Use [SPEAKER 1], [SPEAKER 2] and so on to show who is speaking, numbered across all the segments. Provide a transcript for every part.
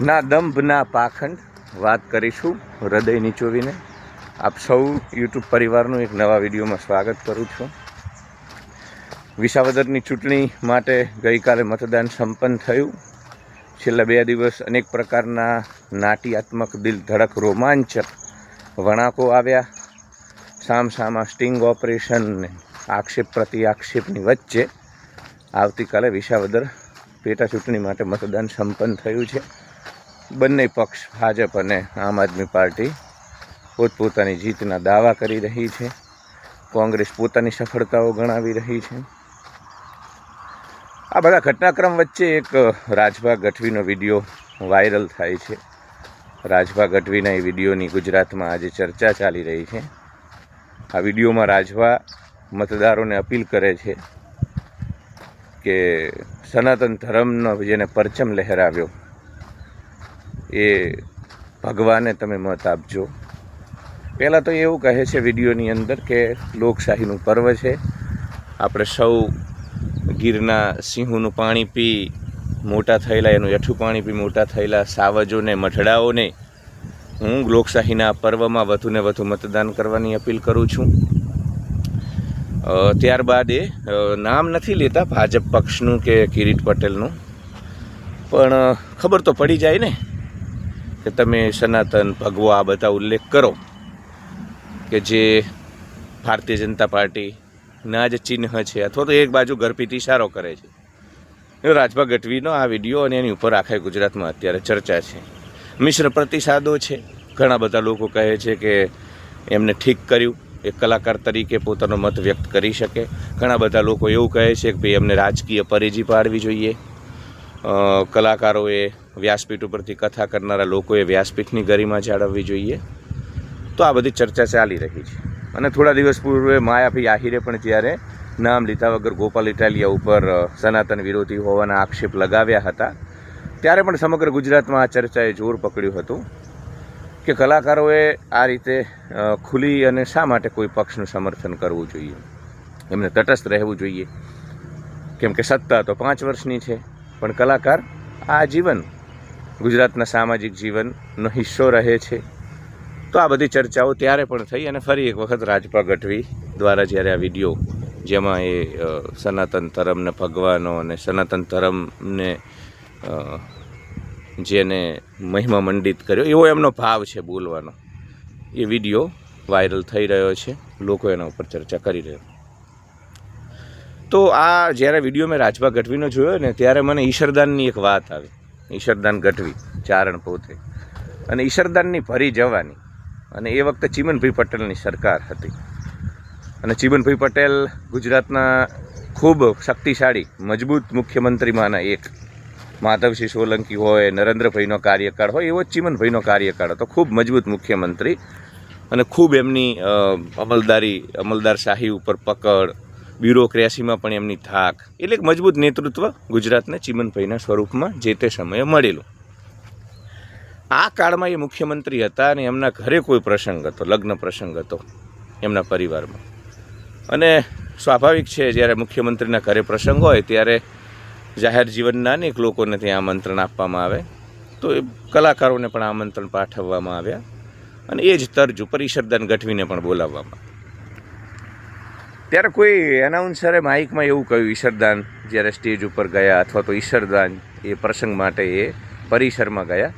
[SPEAKER 1] ના દંભ, ના પાખંડ વાત કરીશું હૃદય નીચોવીને આપ સૌ યુટ્યુબ પરિવારનું એક નવા વિડીયોમાં સ્વાગત કરું છું. વિસાવદરની ચૂંટણી માટે ગઈકાલે મતદાન સંપન્ન થયું. છેલ્લા બે દિવસ અનેક પ્રકારના નાટ્યાત્મક દિલ ધડક રોમાંચક વણાકો આવ્યા. સામસામા સ્ટિંગ ઓપરેશન આક્ષેપ પ્રતિ આક્ષેપની વચ્ચે આવતીકાલે વિસાવદર પેટા ચૂંટણી માટે મતદાન સંપન્ન થયું છે. બંને પક્ષ, ભાજપ અને આમ આદમી પાર્ટી પોતપોતાની જીતના દાવા કરી રહી છે. કોંગ્રેસ પોતાની સફળતાઓ ગણાવી રહી છે. આ બધા ઘટનાક્રમ વચ્ચે એક રાજભા ગઢવીનો વીડિયો વાયરલ થાય છે. રાજભા ગઢવીના એ વિડીયોની ગુજરાતમાં આજે ચર્ચા ચાલી રહી છે. આ વિડીયોમાં રાજભા મતદારોને અપીલ કરે છે કે સનાતન ધર્મનો જેને પરચમ લહેરાવ્યો એ ભગવાને તમે મત આપજો. પહેલાં તો એવું કહે છે વિડીયોની અંદર કે લોકશાહીનું પર્વ છે. આપણે સૌ ગીરના સિંહોનું પાણી પી, મોટા થયેલા, એનું એઠું પાણી પી, મોટા થયેલા સાવજોને, મઢડાઓને હું લોકશાહીના પર્વમાં વધુને વધુ મતદાન કરવાની અપીલ કરું છું. ત્યારબાદ એ નામ નથી લેતા ભાજપ પક્ષનું કે કિરીટ પટેલનું. પણ ખબર તો પડી જાય ને કે તમે સનાતન, ભગવા આ બધા ઉલ્લેખ કરો કે જે ભારતીય જનતા પાર્ટીના જ ચિહ્ન છે અથવા તો એક બાજુ ગરપીટી ઇશારો કરે છે. રાજભા ગઢવીનો આ વીડિયો અને એની ઉપર આખા ગુજરાતમાં અત્યારે ચર્ચા છે. મિશ્ર પ્રતિસાદો છે. ઘણા બધા લોકો કહે છે કે એમને ઠીક કર્યું. એક કલાકાર તરીકે પોતાનો મત વ્યક્ત કરી શકે. ઘણા બધા લોકો એવું કહે છે કે ભાઈ એમને રાજકીય પરેજી પાડવી જોઈએ. કલાકારોએ વ્યાસપીઠ ઉપરથી કથા કરનારા લોકોએ વ્યાસપીઠની ગરિમા જાળવવી જોઈએ. તો આ બધી ચર્ચા ચાલી રહી છે. અને થોડા દિવસ પૂર્વે માયાભાઈ આહિરે પણ જ્યારે નામ લીધા વગર ગોપાલ ઇટાલિયા ઉપર સનાતન વિરોધી હોવાના આક્ષેપ લગાવ્યા હતા, ત્યારે પણ સમગ્ર ગુજરાતમાં આ ચર્ચાએ જોર પકડ્યું હતું. કે કલાકારોએ આ રીતે ખુલી અને શા માટે કોઈ પક્ષનું સમર્થન કરવું જોઈએ? એમને તટસ્થ રહેવું જોઈએ. કેમ કે સત્તા તો પાંચ વર્ષની છે, પણ કલાકાર આ જીવન, ગુજરાતના સામાજિક જીવનનો હિસ્સો રહે છે. તો આ બધી ચર્ચાઓ ત્યારે પણ થઈ અને ફરી એક વખત રાજપા ગઢવી દ્વારા જ્યારે આ વીડિયો, જેમાં એ સનાતન ધર્મને ભગવાનો અને સનાતન ધર્મને જેને મહિમા મંડિત કર્યો, એવો એમનો ભાવ છે બોલવાનો. એ વીડિયો વાયરલ થઈ રહ્યો છે, લોકો એના ઉપર ચર્ચા કરી રહ્યા. તો આ જ્યારે વીડિયો મેં રાજભા ગઢવીનો જોયો ને, ત્યારે મને ઈશરદાનની એક વાત આવી. ઈશરદાન ગઢવી, ચારણ પોતે. અને ઈશરદાનની ભરી જવાની. અને એ વખતે ચીમનભાઈ પટેલની સરકાર હતી. અને ચીમનભાઈ પટેલ ગુજરાતના ખૂબ શક્તિશાળી, મજબૂત મુખ્યમંત્રીમાંના એક માધવસિંહ સોલંકી હોય, નરેન્દ્રભાઈનો કાર્યકાળ હોય, એવો ચીમનભાઈનો કાર્યકાળ હતો. ખૂબ મજબૂત મુખ્યમંત્રી અને ખૂબ એમની અમલદારી અમલદારશાહી ઉપર પકડ, બ્યુરોક્રેસીમાં પણ એમની થાક. એટલે એક મજબૂત નેતૃત્વ ગુજરાતને ચીમનભાઈના સ્વરૂપમાં જે તે સમયે મળેલું. આ કાળમાં એ મુખ્યમંત્રી હતા અને એમના ઘરે કોઈ પ્રસંગ હતો, લગ્ન પ્રસંગ હતો એમના પરિવારમાં. અને સ્વાભાવિક છે, જ્યારે મુખ્યમંત્રીના ઘરે પ્રસંગ હોય, ત્યારે જાહેર જીવનના અનેક લોકોને ત્યાં આમંત્રણ આપવામાં આવે. તો એ કલાકારોને પણ આમંત્રણ પાઠવવામાં આવ્યા. અને એ જ તર્જ ઉપર ઈશરદાન ગઢવીને પણ બોલાવવામાં ત્યારે કોઈ એનાઉન્સરે માઇકમાં એવું કહ્યું, ઈશરદાન જ્યારે સ્ટેજ ઉપર ગયા અથવા તો ઈશરદાન એ પ્રસંગ માટે એ પરિસરમાં ગયા.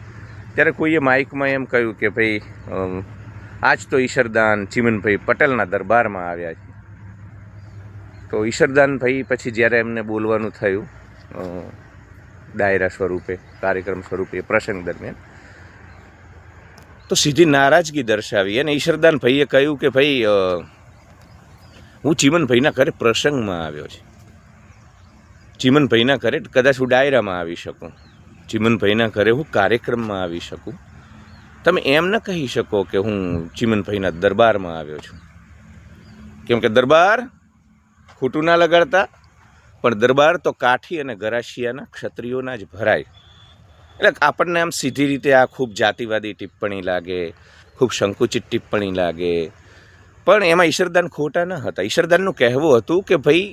[SPEAKER 1] ત્યારે કોઈએ માઇકમાં એમ કહ્યું કે, ભાઈ આજ તો ઈશરદાન ચીમનભાઈ પટેલના દરબારમાં આવ્યા છે. તો ઈશરદાનભાઈ પછી જ્યારે એમને બોલવાનું થયું ડાયરા સ્વરૂપે, કાર્યક્રમ સ્વરૂપે, પ્રસંગ દરમિયાન. તો સીધી નારાજગી દર્શાવી અને ઈશરદાન ભાઈએ કહ્યું કે ભાઈ હું ચીમનભાઈના ઘરે પ્રસંગમાં આવ્યો છે. ચીમનભાઈના ઘરે કદાચ હું ડાયરામાં આવી શકું. ચીમનભાઈના ઘરે હું કાર્યક્રમમાં આવી શકું. તમે એમ ન કહી શકો કે હું ચીમનભાઈના દરબારમાં આવ્યો છું. કેમ કે દરબાર ખોટું ના લગાડતા પણ દરબાર તો કાઠી અને ગરાશિયાના ક્ષત્રિયોના જ ભરાય. એટલે આપણને આમ સીધી રીતે આ ખૂબ જાતિવાદી ટિપ્પણી લાગે, ખૂબ સંકુચિત ટિપ્પણી લાગે. પણ એમાં ઈશરદાન ખોટા ન હતા. ઈશરદાનનું કહેવું હતું કે ભાઈ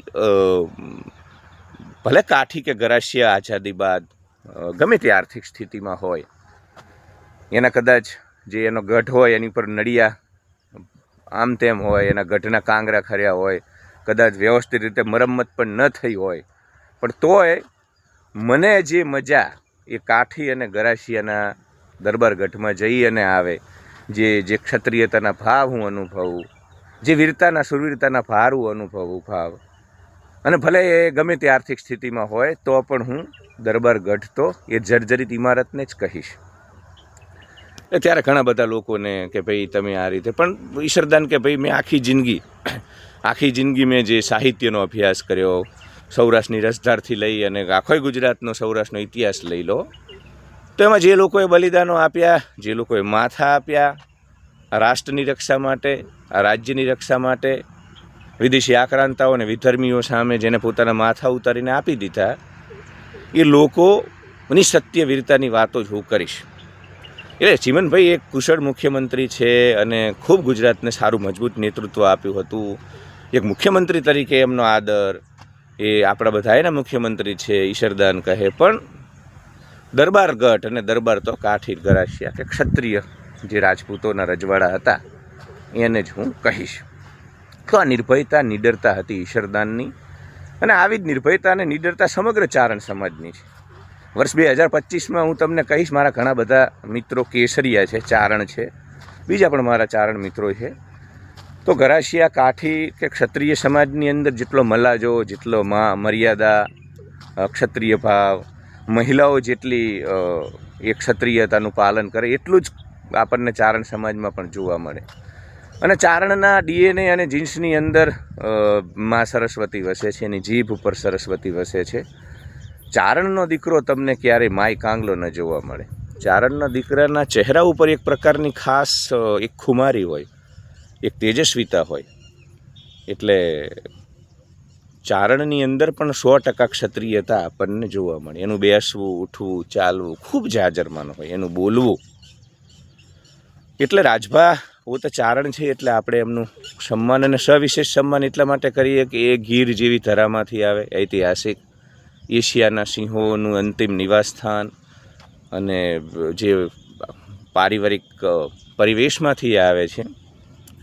[SPEAKER 1] ભલે કાઠી કે ગરાશિયા આઝાદી બાદ ગમે તે આર્થિક સ્થિતિમાં હોય, એના કદાચ જે એનો ગઢ હોય એની ઉપર નડિયા, આમ તેમ હોય, એના ગઢના કાંગરા ખર્યા હોય કદાચ વ્યવસ્થિત રીતે મરમ્મત પણ ન થઈ હોય. પણ તોય મને જે મજા એ કાઠી અને ગરાશિયાના દરબાર ગઢમાં જઈ અને આવે, જે જે ક્ષત્રિયતાના ભાવ હું અનુભવું, જે વીરતાના, સુરવીરતાના ભાર હું અનુભવું ભાવ. અને ભલે એ ગમે તે આર્થિક સ્થિતિમાં હોય, તો પણ હું દરબાર ગઢ તો એ જર્જરિત ઇમારતને જ કહીશ. એ ત્યારે ઘણા બધા લોકોને કે ભાઈ તમે આ રીતે, પણ ઈશ્વરદાન કે ભાઈ મેં આખી જિંદગી આખી જિંદગી મેં જે સાહિત્યનો અભ્યાસ કર્યો, સૌરાષ્ટ્રની રસધારથી લઈ અને આખોય ગુજરાતનો સૌરાષ્ટ્રનો ઇતિહાસ લઈ લો, તો એમાં જે લોકોએ બલિદાનો આપ્યા, જે લોકોએ માથા આપ્યા રાષ્ટ્રની રક્ષા માટે, આ રાજ્યની રક્ષા માટે, વિદેશી આક્રાંતાઓ અને વિધર્મીઓ સામે જેને પોતાના માથા ઉતારીને આપી દીધા, એ લોકોની સત્ય વીરતાની વાતો જ હું કરીશ. એટલે ચીમનભાઈ એક કુશળ મુખ્યમંત્રી છે અને ખૂબ ગુજરાતને સારું મજબૂત નેતૃત્વ આપ્યું હતું. એક મુખ્યમંત્રી તરીકે એમનો આદર એ આપણા બધાએના મુખ્યમંત્રી છે ઈશ્વરદાન કહે. પણ દરબાર ગઢ અને દરબાર તો કાઠી ગરાશિયા કે ક્ષત્રિય જે રાજપૂતોના રજવાડા હતા, એને જ હું કહીશ. તો આ નિર્ભયતા, નિડરતા હતી ઈશ્વરદાનની અને આવી જ નિર્ભયતા અને નિડરતા સમગ્ર ચારણ સમાજની છે. વર્ષ બે હજાર પચીસમાં હું તમને કહીશ, મારા ઘણા બધા મિત્રો કેસરિયા છે, ચારણ છે. બીજા પણ મારા ચારણ મિત્રો છે. તો ગરાસિયા કાઠી કે ક્ષત્રિય સમાજની અંદર જેટલો મલાજો, જેટલો મા, મર્યાદા ક્ષત્રિય ભાવ, મહિલાઓ જેટલી એ ક્ષત્રિયતાનું પાલન કરે, એટલું જ આપણને ચારણ સમાજમાં પણ જોવા મળે. અને ચારણના ડીએનએ અને જીન્સની અંદર મા સરસ્વતી વસે છે, એની જીભ ઉપર સરસ્વતી વસે છે. ચારણનો દીકરો તમને ક્યારેય માય કાંગલો ન જોવા મળે. ચારણના દીકરાના ચહેરા ઉપર એક પ્રકારની ખાસ એક ખુમારી હોય, એક તેજસ્વીતા હોય. એટલે ચારણની અંદર પણ સો ટકા ક્ષત્રિયતા આપણને જોવા મળે. એનું બેસવું, ઉઠવું, ચાલવું ખૂબ જાજરમાન હોય, એનું બોલવું. એટલે રાજભા પોતે ચારણ છે એટલે આપણે એમનું સન્માન અને સવિશેષ સન્માન એટલા માટે કરીએ કે એ ગીર જેવી ધરામાંથી આવે, ઐતિહાસિક. એશિયાના સિંહોનું અંતિમ નિવાસસ્થાન અને જે પારિવારિક પરિવેશમાંથી આવે છે.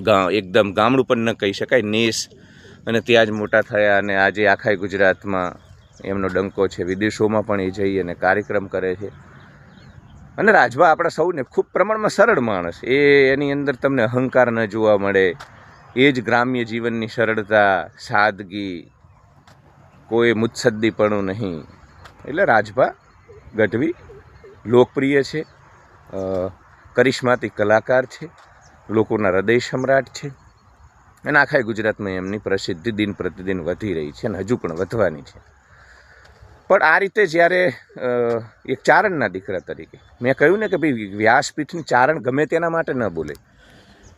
[SPEAKER 1] ગા, એકદમ ગામડું પણ ન કહી શકાય, નેસ અને ત્યાં જ મોટા થયા અને આજે આખા ગુજરાતમાં એમનો ડંકો છે. વિદેશોમાં પણ એ જઈ અને કાર્યક્રમ કરે છે. અને રાજભા આપણા સૌને ખૂબ પ્રમાણમાં સરળ માણસ. એ એની અંદર તમને અહંકાર ન જોવા મળે. એ જ ગ્રામ્ય જીવનની સરળતા, સાદગી કોઈ મુત્સદ્દીપણું નહીં. એટલે રાજભા ગઢવી લોકપ્રિય છે કરિશ્માતી કલાકાર છે, લોકોના હૃદય સમ્રાટ છે, અને આખા ગુજરાતમાં એમની પ્રસિદ્ધિ દિન પ્રતિદિન વધી રહી છે અને હજુ પણ વધવાની છે. પણ આ રીતે જ્યારે એક ચારણના દીકરા તરીકે, મેં કહ્યું ને કે ભાઈ વ્યાસપીઠની ચારણ ગમે તેના માટે ન બોલે.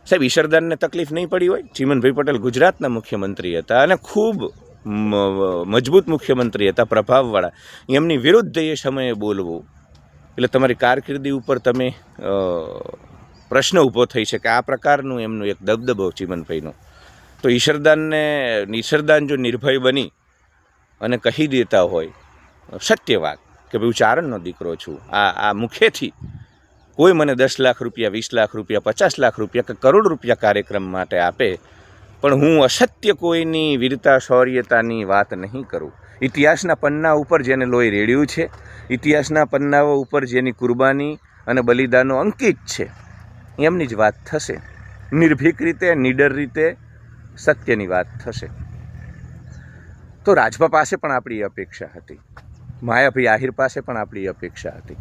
[SPEAKER 1] સાહેબ ઈશ્વરદાનને તકલીફ નહીં પડી હોય? ચીમનભાઈ પટેલ ગુજરાતના મુખ્યમંત્રી હતા અને ખૂબ મજબૂત મુખ્યમંત્રી હતા, પ્રભાવવાળા. એમની વિરુદ્ધ એ સમયે બોલવું. એટલે તમારી કારકિર્દી ઉપર તમે પ્રશ્ન ઊભો થઈ છે કે આ પ્રકારનું એમનું એક દબદબો ચીમનભાઈનો. તો ઈશરદાનને, ઈશરદાન જો નિર્ભય બની અને કહી દેતા હોય, સત્ય વાત કે ભાઈ હું ચારણનો દીકરો છું. આ આ મુખેથી કોઈ મને દસ લાખ રૂપિયા, વીસ લાખ રૂપિયા, પચાસ લાખ રૂપિયા કે કરોડ રૂપિયા કાર્યક્રમ માટે આપે પણ હું અસત્ય કોઈની વીરતા, શૌર્યતાની વાત નહીં કરું. ઇતિહાસના પન્ના ઉપર જેને લોહી રેડ્યું છે, ઇતિહાસના પન્નાઓ ઉપર જેની કુરબાની અને બલિદાનો અંકિત છે, એમની જ વાત થશે. નિર્ભીક રીતે, નીડર રીતે સત્યની વાત થશે. તો રાજભા પાસે પણ આપણી અપેક્ષા હતી. માયાભાઈ આહિર પાસે પણ આપણી અપેક્ષા હતી.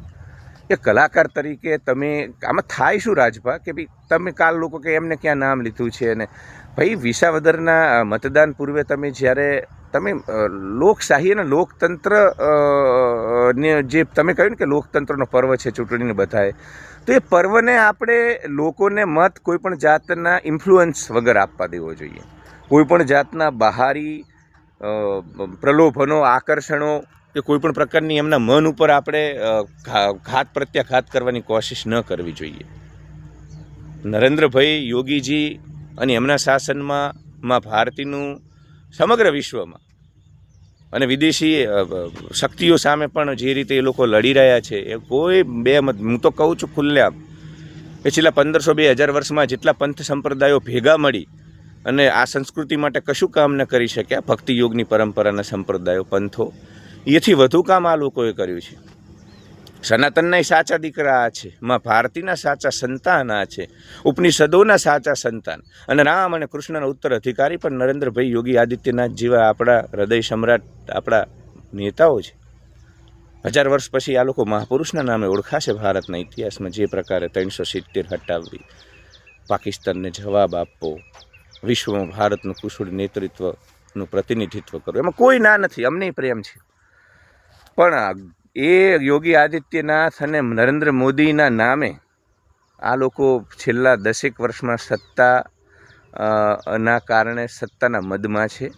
[SPEAKER 1] એ કલાકાર તરીકે તમે, આમાં થાય શું રાજભા કે ભાઈ તમે કાલ લોકો કે એમને ક્યાં નામ લીધું છે અને ભાઈ, વિસાવદરના મતદાન પૂર્વે તમે જ્યારે, તમે લોકશાહી અને લોકતંત્ર ને જે તમે કહ્યું ને કે લોકતંત્રનો પર્વ છે ચૂંટણીને બધાએ, તો એ પર્વને આપણે લોકોને મત કોઈ પણ જાતના ઇન્ફ્લુઅન્સ વગર આપવા દેવો જોઈએ. કોઈ પણ જાતના બહારી પ્રલોભનો, આકર્ષણો કે કોઈ પણ પ્રકારની એમના મન ઉપર આપણે ઘાત પ્રત્યાઘાત કરવાની કોશિશ ન કરવી જોઈએ. નરેન્દ્રભાઈ યોગીજી અને એમના શાસનમાં માં ભારતીનું સમગ્ર વિશ્વમાં અને વિદેશી શક્તિઓ સામે પણ જે રીતે એ લોકો લડી રહ્યા છે, એ કોઈ બે હું તો કહું છું ખુલ્લેઆમ એ છેલ્લા પંદરસો બે હજાર વર્ષમાં જેટલા પંથ સંપ્રદાયો ભેગા મળી અને આ સંસ્કૃતિ માટે કશું કામ ન કરી શક્યા ભક્તિ યોગની પરંપરાના સંપ્રદાયો, પંથો. એથી વધુ કામ આ લોકોએ કર્યું છે. સનાતનના સાચા દીકરા આ છે, માં ભારતીના સાચા સંતાન આ છે, ઉપનિષદોના સાચા સંતાન. અને રામ અને કૃષ્ણના ઉત્તર અધિકારી પણ નરેન્દ્રભાઈ યોગી આદિત્યનાથ જેવા આપણા હૃદય સમ્રાટ, આપણા નેતાઓ છે. હજાર વર્ષ પછી આ લોકો મહાપુરુષના નામે ઓળખાશે ભારતના ઇતિહાસમાં જે પ્રકારે ત્રણસો સિત્તેર હટાવવી પાકિસ્તાનને જવાબ આપવો, વિશ્વમાં ભારતનું કુશળ નેતૃત્વનું પ્રતિનિધિત્વ કરવું. એમાં કોઈ ના નથી, અમને પ્રેમ છે. પણ એ યોગી આદિત્યનાથ અને નરેન્દ્ર મોદીના નામે આ લોકો છેલ્લા દસેક વર્ષમાં સત્તા ના કારણે સત્તાના મદમાં છે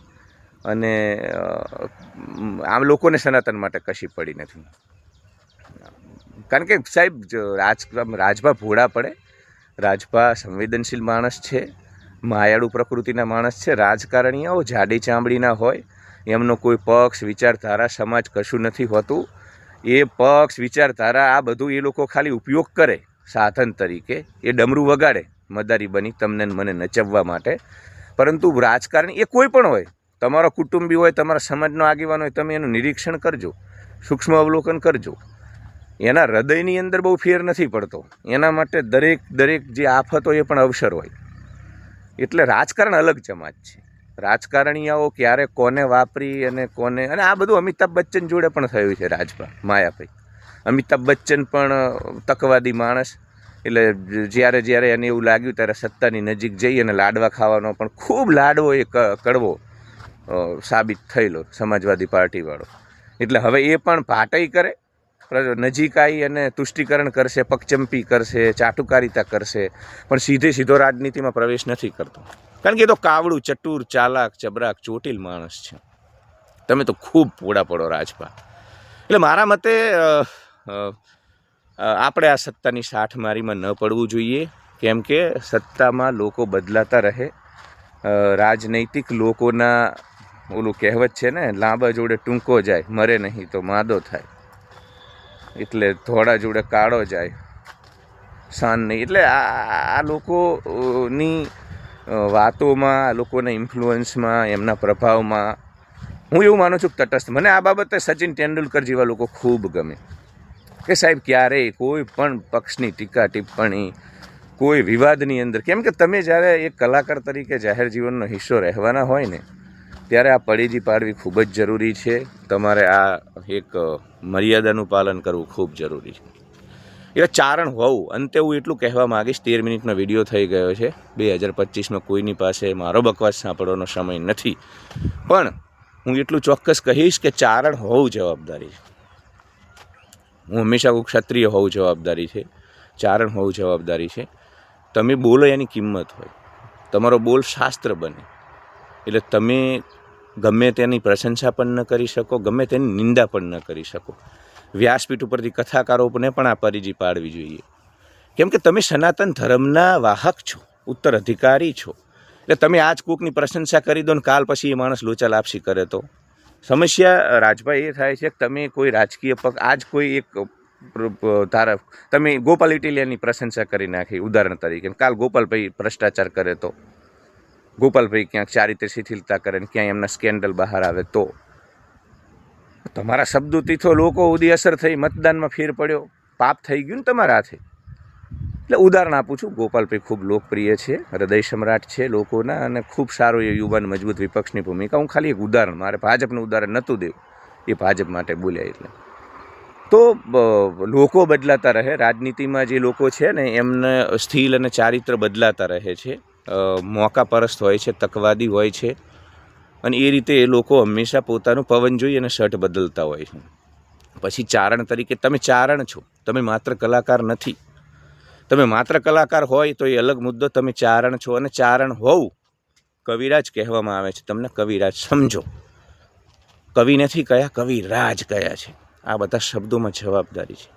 [SPEAKER 1] અને આમ લોકોને સનાતન માટે કશી પડી નથી. કારણ કે સાહેબ રાજ રાજભા ભોળા પડે, રાજભા સંવેદનશીલ માણસ છે, માયાળુ પ્રકૃતિના માણસ છે, રાજકારણીઓ જાડી ચામડીના હોય, એમનો કોઈ પક્ષ, વિચારધારા, સમાજ કશું નથી હોતું. એ પક્ષ, વિચારધારા, આ બધું એ લોકો ખાલી ઉપયોગ કરે સાધન તરીકે. એ ડમરું વગાડે મદારી બની તમને મને નચવવા માટે. પરંતુ રાજકારણી એ કોઈ પણ હોય, તમારો કુટુંબી હોય, તમારા સમાજનો આગેવાન હોય, તમે એનું નિરીક્ષણ કરજો, સૂક્ષ્મ અવલોકન કરજો. એના હૃદયની અંદર બહુ ફેર નથી પડતો. એના માટે દરેક દરેક જે આફત હોય એ પણ અવસર હોય. એટલે રાજકારણ અલગ જમાત છે. રાજકારણીયાઓ ક્યારે કોને વાપરી અને કોને અને આ બધું અમિતાભ બચ્ચન જોડે પણ થયું છે રાજભા માયાભાઈ. અમિતાભ બચ્ચન પણ તકવાદી માણસ. એટલે જ્યારે જ્યારે એને એવું લાગ્યું, ત્યારે સત્તાની નજીક જઈ અને લાડવા ખાવાનો પણ ખૂબ લાડવો એ કડવો સાબિત થયેલો સમાજવાદી પાર્ટીવાળો. એટલે હવે એ પણ પાટઈ કરે નજીક આવી અને તુષ્ટિકરણ કરશે, પગચંપી કરશે, ચાટુકારિતા કરશે, પણ સીધે સીધો રાજનીતિમાં પ્રવેશ નથી કરતો. કારણ કે એ તો કાવડું ચટુર ચાલાક, ચબરાક, ચોટીલ માણસ છે. તમે તો ખૂબ પોડા પડો રાજપા એટલે મારા મતે આપણે આ સત્તાની સાઠમારીમાં ન પડવું જોઈએ, કેમ કે સત્તામાં લોકો બદલાતા રહે. રાજનૈતિક લોકોના ઓલું કહેવત છે ને, લાંબા જોડે ટૂંકો જાય, મરે નહીં તો માદો થાય. એટલે ધોળા જોડે કાળો જાય. સાન નહીં. એટલે આ આ લોકોની વાતોમાં, લોકોના ઇન્ફ્લુઅન્સમાં એમના પ્રભાવમાં. હું એવું માનું છું કે તટસ્થ. મને આ બાબતે સચિન તેંડુલકર જેવા લોકો ખૂબ ગમે. કે સાહેબ, ક્યારેય કોઈ પણ પક્ષની ટીકા ટિપ્પણી, કોઈ વિવાદની અંદર. કેમ કે તમે જ્યારે એક કલાકાર તરીકે જાહેર જીવનનો હિસ્સો રહેવાના હોય ને, ત્યારે આ પડીજી પાડવી ખૂબ જ જરૂરી છે. તમારે આ એક મર્યાદાનું પાલન કરવું ખૂબ જરૂરી છે. એટલે ચારણ હોવું અંતે હું એટલું કહેવા માગીશ, તેર મિનિટનો વીડિયો થઈ ગયો છે. બે હજાર પચીસમાં કોઈની પાસે મારો બકવાસ સાંભળવાનો સમય નથી. પણ હું એટલું ચોક્કસ કહીશ કે ચારણ હોવું જવાબદારી છે. હું હંમેશા કહું ક્ષત્રિય હોવું જવાબદારી છે. ચારણ હોવું જવાબદારી છે. તમે બોલો એની કિંમત હોય. તમારો બોલ શાસ્ત્ર બને. એટલે તમે ગમે તેની પ્રશંસા પણ ન કરી શકો, ગમે તેની નિંદા પણ ન કરી શકો. વ્યાસપીઠ ઉપરથી કથાકારોને પણ આ પરિજી પાડવી જોઈએ. કેમ કે તમે સનાતન ધર્મના વાહક છો, ઉત્તર અધિકારી છો. એટલે તમે આજ કૂકની પ્રશંસા કરી દો ને કાલ પછી એ માણસ લોચા લાપસી કરે તો. સમસ્યા રાજભાઈ, એ થાય છે કે તમે કોઈ રાજકીય પક્ષ આજ કોઈ એક ધારક તમે ગોપાલ ઇટિલિયાની પ્રશંસા કરી નાખી, ઉદાહરણ તરીકે કાલ ગોપાલભાઈ ભ્રષ્ટાચાર કરે તો. ગોપાલભાઈ ક્યાંક ચારિત્ર શિથિલતા કરે ને ક્યાંય એમના સ્કેન્ડલ બહાર આવે તો. તમારા શબ્દો તીથો લોકો સુધી અસર થઈ, મતદાનમાં ફેર પડ્યો, પાપ થઈ ગયું ને તમારા હાથે. એટલે ઉદાહરણ આપું છું ગોપાલભાઈ ખૂબ લોકપ્રિય છે, હૃદય સમ્રાટ છે લોકોના અને ખૂબ સારો એ યુવાન મજબૂત વિપક્ષની ભૂમિકા. હું ખાલી એક ઉદાહરણ, મારે ભાજપનું ઉદાહરણ નહોતું દેવું, એ ભાજપ માટે બોલ્યા એટલે. તો લોકો બદલાતા રહે, રાજનીતિમાં જે લોકો છે ને, એમને સ્થિલ અને ચારિત્ર બદલાતા રહે છે. મોકા પરસ્ત હોય છે, તકવાદી હોય છે અને એ રીતે એ લોકો હંમેશા પોતાનું પવન જોઈ અને શર્ટ બદલતા હોય છે. પછી ચારણ તરીકે તમે ચારણ છો, તમે માત્ર કલાકાર નથી. તમે માત્ર કલાકાર હોય તો એ અલગ મુદ્દો, તમે ચારણ છો અને ચારણ હોવ, કવિરાજ કહેવામાં આવે છે. તમને કવિરાજ સમજો. કવિ નથી કયા, કવિરાજ કયા છે. આ બધા શબ્દોમાં જવાબદારી છે.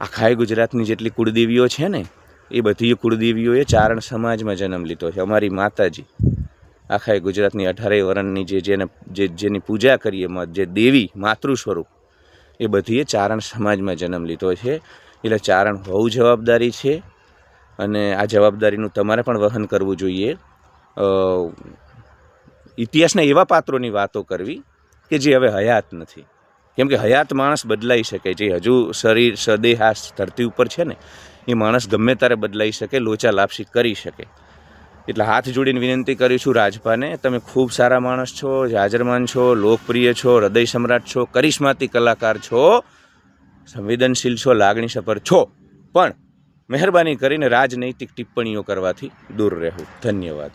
[SPEAKER 1] આખાય ગુજરાતની જેટલી કુળદેવીઓ છે ને, એ બધી કુળદેવીઓએ ચારણ સમાજમાં જન્મ લીધો છે. અમારી માતાજી આખાય ગુજરાતની અઢારેય વરણની જે જેને જે જેની પૂજા કરીએ જે દેવી માતૃ સ્વરૂપ, એ બધીએ ચારણ સમાજમાં જન્મ લીધો છે. એટલે ચારણ હોવું જવાબદારી છે અને આ જવાબદારીનું તમારે પણ વહન કરવું જોઈએ. ઇતિહાસના એવા પાત્રોની વાતો કરવી કે જે હવે હયાત નથી. કેમ કે હયાત માણસ બદલાઈ શકે જે હજુ શરીર સદેહ આ ધરતી ઉપર છે ને, એ માણસ ગમે ત્યારે બદલાઈ શકે, લોચા લાપસી કરી શકે. એટલે હાથ જોડીને વિનંતી કરીશું રાજભાને તમે ખૂબ સારા માણસ છો, જાજરમાન છો, લોકપ્રિય છો, હૃદય સમ્રાટ છો, કરિશ્માતી કલાકાર છો, સંવેદનશીલ છો, લાગણી સફર છો. પણ મહેરબાની કરીને રાજનૈતિક ટિપ્પણીઓ કરવાથી દૂર રહેવું. ધન્યવાદ.